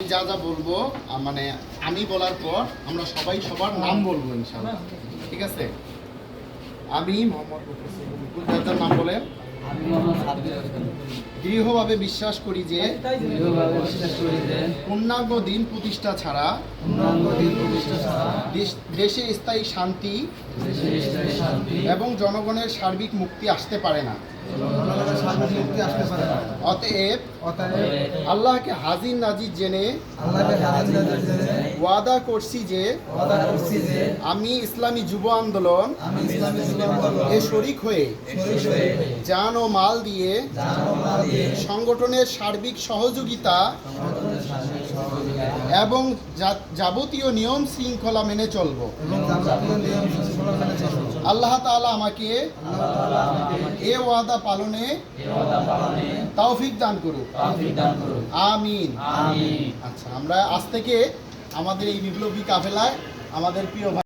যা যা বলব মানে আমি বলার পর আমরা সবাই সবার নাম বলব ঠিক আছে? আমি মোহাম্মদ নাম বলেন। দৃঢ়ভাবে বিশ্বাস করি যে পূর্ণাঙ্গ দিন প্রতিষ্ঠা ছাড়া দেশ- স্থায়ী শান্তি এবং জনগণের সার্বিক মুক্তি আসতে পারে না। অতএব আল্লাহকে হাজির নাজির জেনে ওয়াদা করছি যে আমি ইসলামী যুব আন্দোলন এ শরিক হয়ে জান ও মাল দিয়ে সংগঠনের সার্বিক সহযোগিতা এবং যাবতীয় নিয়ম শৃঙ্খলা মেনে চলব। আল্লাহ তাআলা আমাকে এ ওয়াদা পালনে তৌফিক দান করুক। আমিন। আমিন। আচ্ছা আমরা আজ থেকে আমাদের এই বিপ্লবী কাফেলায় আমাদের প্রিয়